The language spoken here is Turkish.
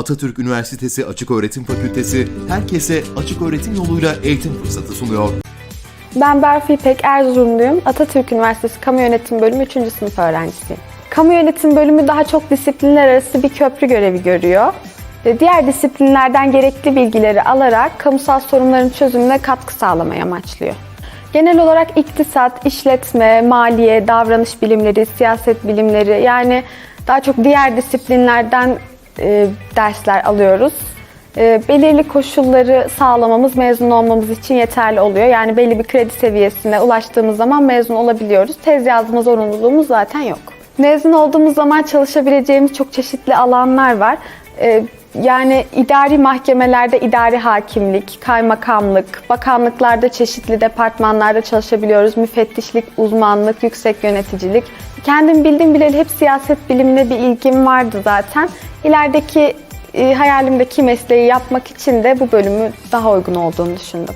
Atatürk Üniversitesi Açık Öğretim Fakültesi herkese açık öğretim yoluyla eğitim fırsatı sunuyor. Ben Berfi İpek Erzurumluyum. Atatürk Üniversitesi Kamu Yönetim Bölümü 3. sınıf öğrencisiyim. Kamu Yönetim Bölümü daha çok disiplinler arası bir köprü görevi görüyor. Diğer disiplinlerden gerekli bilgileri alarak kamusal sorunların çözümüne katkı sağlamayı amaçlıyor. Genel olarak iktisat, işletme, maliye, davranış bilimleri, siyaset bilimleri yani daha çok diğer disiplinlerden e, dersler alıyoruz. E, belirli koşulları sağlamamız mezun olmamız için yeterli oluyor. Yani belli bir kredi seviyesine ulaştığımız zaman mezun olabiliyoruz. Tez yazma zorunluluğumuz zaten yok. Mezun olduğumuz zaman çalışabileceğimiz çok çeşitli alanlar var. E, yani idari mahkemelerde idari hakimlik, kaymakamlık, bakanlıklarda çeşitli departmanlarda çalışabiliyoruz. Müfettişlik, uzmanlık, yüksek yöneticilik. Kendim bildiğim bileli hep siyaset bilimine bir ilgim vardı zaten. İlerideki e, hayalimdeki mesleği yapmak için de bu bölümü daha uygun olduğunu düşündüm.